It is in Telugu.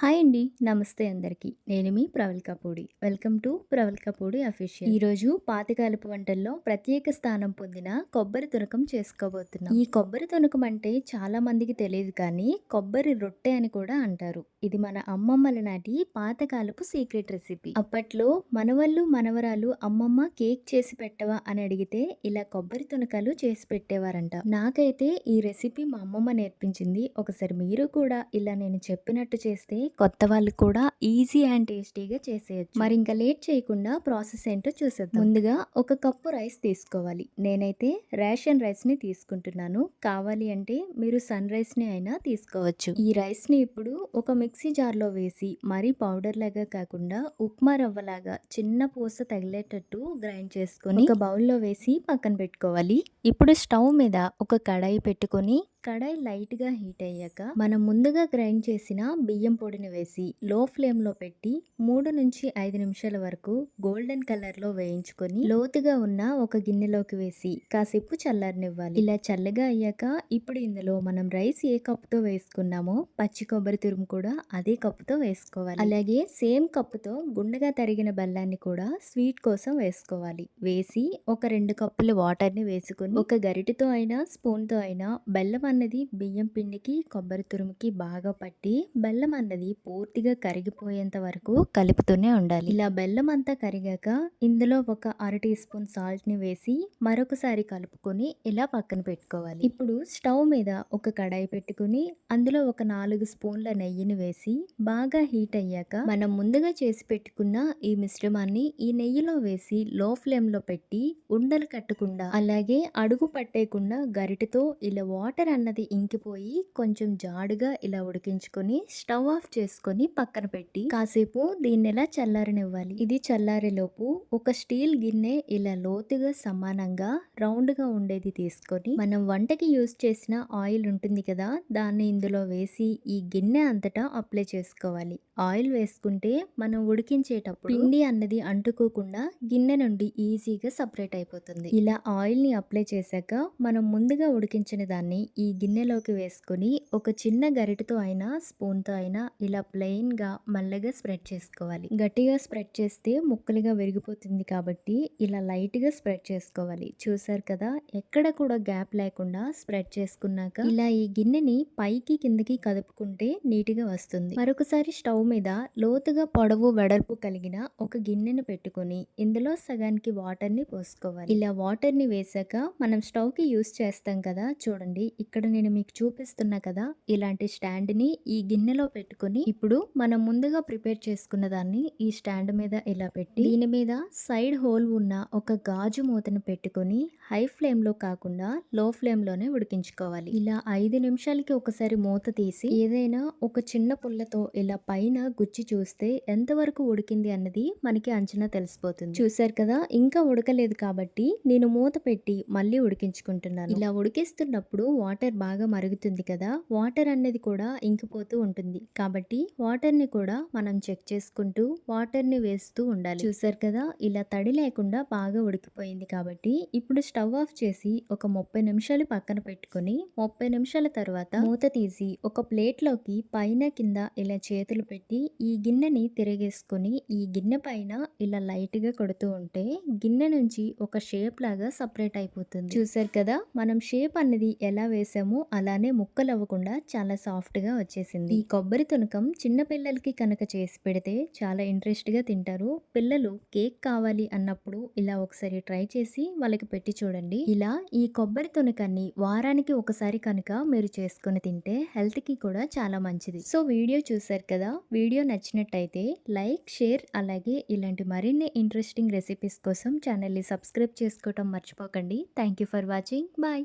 హాయ్ అండి. నమస్తే అందరికీ. నేను మీ Pravalkapudi welcome to Pravalkapudi official. ఈరోజు పాతకాలపు వంటల్లో ప్రత్యేక స్థానం పొందిన కొబ్బరి తునకం చేసుకోబోతున్నాం. ఈ కొబ్బరి తునకం అంటే చాలా మందికి తెలియదు కానీ కొబ్బరి రొట్టె అని కూడా అంటారు. ఇది మన అమ్మమ్మల నాటి పాతకాలపు సీక్రెట్ రెసిపీ. అప్పట్లో మనవళ్ళు మనవరాలు అమ్మమ్మ కేక్ చేసి పెట్టవా అని అడిగితే ఇలా కొబ్బరి తునకాలు చేసి పెట్టేవారంట. నాకైతే ఈ రెసిపీ మా అమ్మమ్మ నేర్పించింది. ఒకసారి మీరు కూడా ఇలా నేను చెప్పినట్టు చేస్తే కొత్త వాళ్ళు కూడా ఈజీ అండ్ టేస్టీగా చేసేయచ్చు. మరి ఇంకా లేట్ చేయకుండా ప్రాసెస్ ఏంటో చూసేద్దాం. ముందుగా ఒక కప్పు రైస్ తీసుకోవాలి. నేనైతే రేషన్ రైస్ని తీసుకుంటున్నాను. కావాలి అంటే మీరు సన్ రైస్ని అయినా తీసుకోవచ్చు. ఈ రైస్ని ఇప్పుడు ఒక మిక్సీ జార్లో వేసి మరీ పౌడర్ లాగా కాకుండా ఉప్మా రవ్వలాగా చిన్న పూస తగిలేటట్టు గ్రైండ్ చేసుకొని ఒక బౌల్లో వేసి పక్కన పెట్టుకోవాలి. ఇప్పుడు స్టవ్ మీద ఒక కడాయి పెట్టుకొని కడాయి లైట్గా హీట్ అయ్యాక మనం ముందుగా గ్రైండ్ చేసిన బియ్యం పొడిని వేసి లో ఫ్లేమ్లో పెట్టి మూడు నుంచి ఐదు నిమిషాల వరకు గోల్డెన్ కలర్లో వేయించుకొని లోతుగా ఉన్న ఒక గిన్నెలోకి వేసి కాసేపు చల్లారనివ్వాలి. ఇలా చల్లగా అయ్యాక ఇప్పుడు ఇందులో మనం రైస్ ఏ కప్పుతో వేసుకున్నామో పచ్చి కొబ్బరి తురుము కూడా అదే కప్పుతో వేసుకోవాలి. అలాగే సేమ్ కప్పుతో గుండెగా తరిగిన బెల్లాన్ని కూడా స్వీట్ కోసం వేసుకోవాలి. వేసి ఒక రెండు కప్పుల వాటర్ని వేసుకొని ఒక గరిటతో అయినా స్పూన్తో అయినా బెల్లం అన్నది బియ్యం పిండికి కొబ్బరి తురుముకి బాగా పట్టి బెల్లం అన్నది పూర్తిగా కరిగిపోయేంత వరకు కలుపుతూనే ఉండాలి. ఇలా బెల్లం అంతా కరిగాక ఇందులో ఒక అర టీ స్పూన్ సాల్ట్ని వేసి మరొకసారి కలుపుకొని ఇలా పక్కన పెట్టుకోవాలి. ఇప్పుడు స్టవ్ మీద ఒక కడాయి పెట్టుకుని అందులో ఒక నాలుగు స్పూన్ల నెయ్యిని వేసి బాగా హీట్ అయ్యాక మనం ముందుగా చేసి పెట్టుకున్న ఈ మిశ్రమాన్ని ఈ నెయ్యిలో వేసి లో ఫ్లేమ్లో పెట్టి ఉండలు కట్టకుండా అలాగే అడుగు పట్టేయకుండా గరిటతో ఇలా వాటర్ అన్నది ఇంకిపోయి కొంచెం జాడుగా ఇలా ఉడికించుకొని స్టవ్ ఆఫ్ చేసుకొని పక్కన పెట్టి కాసేపు దీన్ని ఇలా చల్లారనివ్వాలి? ఇది చల్లారేలోపు ఒక స్టీల్ గిన్నె ఇలా లోతుగా సమానంగా రౌండ్గా ఉండేది తీసుకొని మనం వంటకి యూస్ చేసిన ఆయిల్ ఉంటుంది కదా దాన్ని ఇందులో వేసి ఈ గిన్నె అంతటా అప్లై చేసుకోవాలి. ఆయిల్ వేసుకుంటే మనం ఉడికించేటప్పుడు పిండి అన్నది అంటుకోకుండా గిన్నె నుండి ఈజీగా సపరేట్ అయిపోతుంది. ఇలా ఆయిల్ని అప్లై చేశాక మనం ముందుగా ఉడికించిన దాన్ని ఈ గిన్నెలోకి వేసుకొని ఒక చిన్న గరిటతో అయినా స్పూన్తో అయినా ఇలా ప్లెయిన్గా మల్లగా స్ప్రెడ్ చేసుకోవాలి. గట్టిగా స్ప్రెడ్ చేస్తే ముక్కలుగా విరిగిపోతుంది కాబట్టి ఇలా లైట్గా స్ప్రెడ్ చేసుకోవాలి. చూసారు కదా ఎక్కడ కూడా గ్యాప్ లేకుండా స్ప్రెడ్ చేసుకున్నాక ఇలా ఈ గిన్నెని పైకి కిందకి కదుపుకుంటే నీట్గా వస్తుంది. మరొకసారి స్టవ్ మీద లోతుగా పొడవు వెడల్పు కలిగిన ఒక గిన్నెను పెట్టుకొని ఇందులో సగానికి వాటర్ని పోసుకోవాలి. ఇలా వాటర్ని వేసాక మనం స్టవ్కి యూస్ చేస్తాం కదా చూడండి. ఇక్కడ నేను మీకు చూపిస్తున్నా కదా ఇలాంటి స్టాండ్ని ఈ గిన్నెలో పెట్టుకొని ఇప్పుడు మనం ముందుగా ప్రిపేర్ చేసుకున్న దాన్ని ఈ స్టాండ్ మీద ఇలా పెట్టి దీని మీద సైడ్ హోల్ ఉన్న ఒక గాజు మూతను పెట్టుకొని హై ఫ్లేమ్లో కాకుండా లో ఫ్లేమ్లోనే ఉడికించుకోవాలి. ఇలా ఐదు నిమిషాలకి ఒకసారి మూత తీసి ఏదైనా ఒక చిన్న పుల్లతో ఇలా పైన గుచ్చి చూస్తే ఎంతవరకు ఉడికింది అన్నది మనకి అంచనా తెలిసిపోతుంది. చూసారు కదా ఇంకా ఉడకలేదు కాబట్టి నేను మూత పెట్టి మళ్ళీ ఉడికించుకుంటున్నాను. ఇలా ఉడికిస్తున్నప్పుడు వాటర్ బాగా మరుగుతుంది కదా వాటర్ అనేది కూడా ఇంకిపోతూ ఉంటుంది. కాబట్టి వాటర్ని కూడా మనం చెక్ చేసుకుంటూ వాటర్ని వేస్తూ ఉండాలి. చూసారు కదా ఇలా తడి లేకుండా బాగా ఉడికిపోయింది కాబట్టి ఇప్పుడు స్టవ్ ఆఫ్ చేసి ఒక ముప్పై నిమిషాలు పక్కన పెట్టుకొని ముప్పై నిమిషాల తర్వాత మూత తీసి ఒక ప్లేట్లోకి పైన కింద ఇలా చేతులు పెట్టి ఈ గిన్నెని తిరగేసుకొని ఈ గిన్నె పైన ఇలా లైట్గా కొడుతూ ఉంటే గిన్నె నుంచి ఒక షేప్ లాగా సపరేట్ అయిపోతుంది. చూసారు కదా మనం షేప్ అనేది ఎలా వేసామో అలానే ముక్కలు అవ్వకుండా చాలా సాఫ్ట్గా వచ్చేసింది. ఈ కొబ్బరి తునకం చిన్న పిల్లలకి కనుక చేసి పెడితే చాలా ఇంట్రెస్ట్గా తింటారు. పిల్లలు కేక్ కావాలి అన్నప్పుడు ఇలా ఒకసారి ట్రై చేసి వాళ్ళకి పెట్టి చూడండి. ఇలా ఈ కొబ్బరి తునకాన్ని వారానికి ఒకసారి కనుక మీరు చేసుకుని తింటే హెల్త్కి కూడా చాలా మంచిది. సో వీడియో చూసారు కదా వీడియో నచ్చినట్టయితే లైక్ షేర్ అలాగే ఇలాంటి మరిన్ని ఇంట్రెస్టింగ్ రెసిపీస్ కోసం ఛానల్ని సబ్స్క్రైబ్ చేసుకోవటం మర్చిపోకండి. Thank you for watching. Bye.